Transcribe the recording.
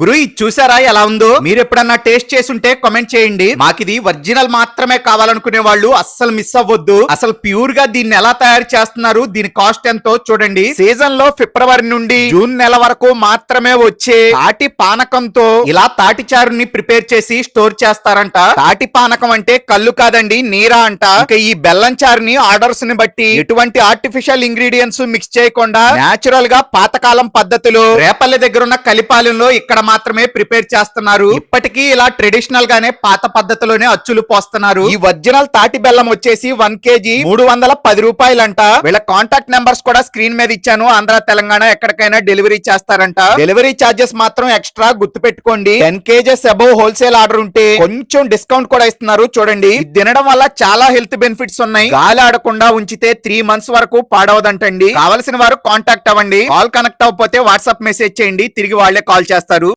గురు ఇది చూసారా ఎలా ఉందో? మీరు ఎప్పుడన్నా టేస్ట్ చేసుంటే కామెంట్ చేయండి. మాకిది ఒరిజినల్ మాత్రమే కావాలనుకునే వాళ్ళు అస్సలు మిస్ అవ్వద్దు. అసలు ప్యూర్గా దీన్ని ఎలా తయారు చేస్తున్నారు? దీని కాస్ట్ ఎంతో చూడండి. సీజన్లో ఫిబ్రవరి నుండి జూన్ నెల వరకు మాత్రమే వచ్చే తాటి పానకంతో ఇలా తాటి చారుని ప్రిపేర్ చేసి స్టోర్ చేస్తారంట. తాటి పానకం అంటే కళ్ళు కాదండి నీరా అంట. ఇక ఈ బెల్లం చారుని ఆర్డర్స్ని బట్టి ఎటువంటి ఆర్టిఫిషియల్ ఇంగ్రీడియంట్స్ మిక్స్ చేయకుండా నేచురల్గా పాతకాలం పద్ధతిలో రేపల్లి దగ్గర ఉన్న కలిపాలెంలో ఇక్కడ మాత్రమే ప్రిపేర్ చేస్తున్నారు. ఇప్పటికీ ఇలా ట్రెడిషనల్ గానే పాత పద్ధతిలోనే అచ్చులు పోస్తున్నారు. ఈ ఒరిజినల్ తాటి బెల్లం వచ్చేసి వన్ కేజీ మూడు వందల పది రూపాయలంట. వీళ్ళ కాంటాక్ట్ నెంబర్స్ కూడా స్క్రీన్ మీద ఇచ్చాను. ఆంధ్ర తెలంగాణ ఎక్కడికైనా డెలివరీ చేస్తారంట. డెలివరీ చార్జెస్ మాత్రం ఎక్స్ట్రా గుర్తు పెట్టుకోండి ten KGs above wholesale order ఉంటే కొంచెం డిస్కౌంట్ కూడా ఇస్తున్నారు. చూడండి. తినడం వల్ల చాలా హెల్త్ బెనిఫిట్స్ ఉన్నాయి. గాలి ఆడకుండా ఉంచితే త్రీ మంత్స్ వరకు పాడవదంటండి. కావలసిన వారు కాంటాక్ట్ అవ్వండి. కాల్ కనెక్ట్ అవ్వకపోతే వాట్సాప్ మెసేజ్ చేయండి. తిరిగి వాళ్ళే కాల్ చేస్తారు.